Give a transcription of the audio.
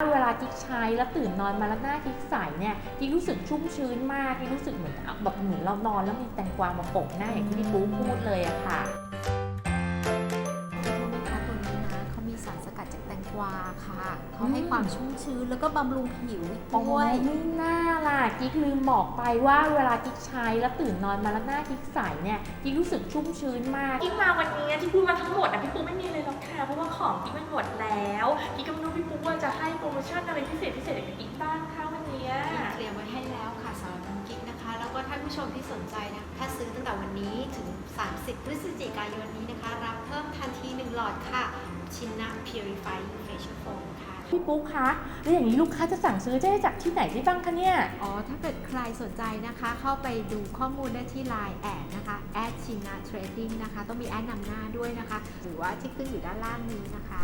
เวลากิ๊กใช้แล้วตื่นนอนมาแล้วหน้ากิ๊กใสเนี่ยกิ๊กรู้สึกชุ่มชื้นมากกิ๊กรู้สึกเหมือนแบบเหมือนเรานอนแล้วมีแตงกวามาโปะหน้าอย่างที่พี่ปูพูดเลยอะค่ะรู้ไหมคะตัวนี้นะเขามีสารสกัดจากแตงกวาค่ะเขาให้ความชุ่มชื้นแล้วก็บำรุงผิวอีกโอ้ด้วยไม่น่าล่ะกิ๊กลืมบอกไปว่าเวลากิ๊กใช้แล้วตื่นนอนมาแล้วหน้ากิ๊กใสเนี่ยกิ๊กรู้สึกชุ่มชื้นมากกิ๊กมาวันนี้ที่พูดมาทั้งหมดอะพี่ปุ๊กไม่มีเลยหรอกค่ะเพราะว่าของกิ๊กมันหมดแล้ว ว่าจะให้โปรโมชั่นอะไรพิเศษพิเศษกับกิ๊กบ้างคะวันเนี้ยเตรียมไว้ให้แล้วค่ะสำหรับน้องกิ๊กนะคะ แล้วก็ท่านผู้ชมที่สนใจนะถ้าซื้อตั้งแต่วันนี้ถึง 30 พฤศจิกายนนี้นะคะ รับเพิ่มทันที 1 หลอดค่ะ ชินนะ Purifying Facial Foam ค่ะ พี่ปุ๊กคะแล้วอย่างนี้ลูกค้าจะสั่งซื้อจะได้จากที่ไหนได้บ้างคะเนี่ย อ๋อ ถ้าเกิดใครสนใจนะคะ เข้าไปดูข้อมูลได้ที่ Line แอดนะคะ at china trading นะคะ ต้องมีแอดนำหน้าด้วยนะคะ หรือว่าที่ขึ้นอยู่ด้านล่างนี้นะคะ